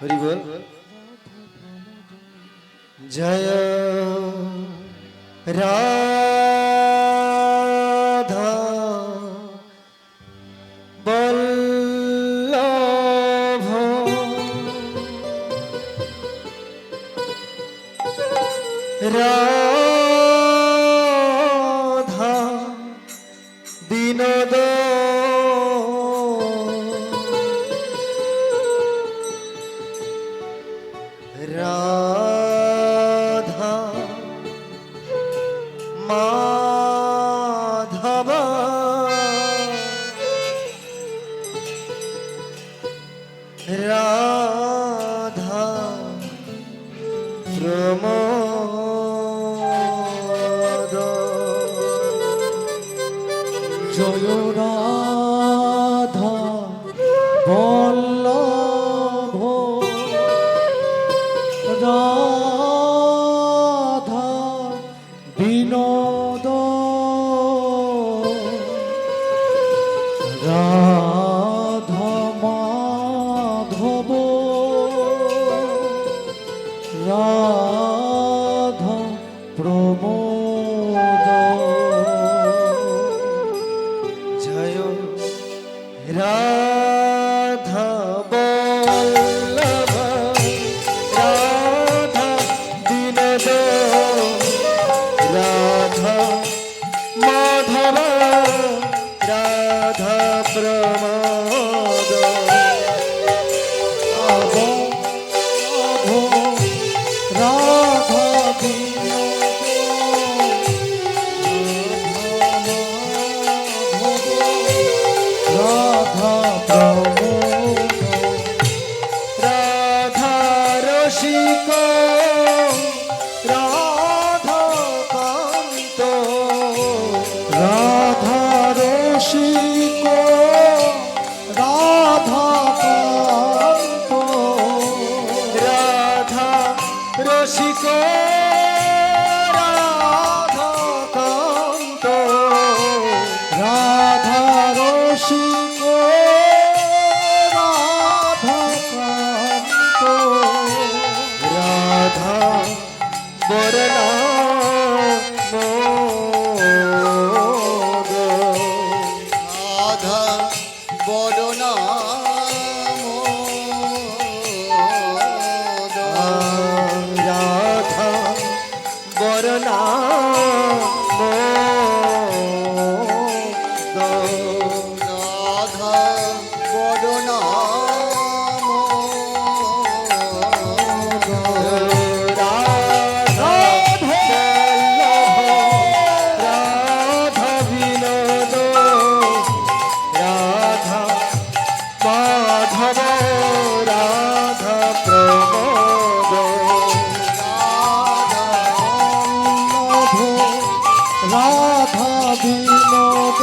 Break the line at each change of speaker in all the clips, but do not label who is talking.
হরি বল জয় রাধা বল্লভ। রাধা রাধা প্রমোদ।
জয় রাধা
রসিক রাধা কান্ত
রাধা রসিক
বদনা
রাধা
রাধা
বিনোদ,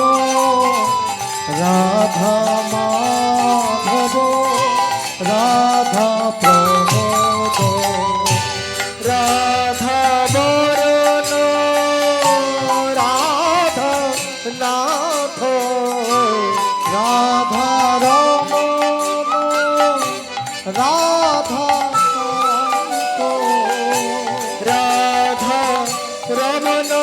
রাধা মাধব, রাধা প্রমোদ,
রাধা
বরণ, রাধা নাথ,
রাধা রমন, রাধা
রাধা রমণ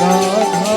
রাধা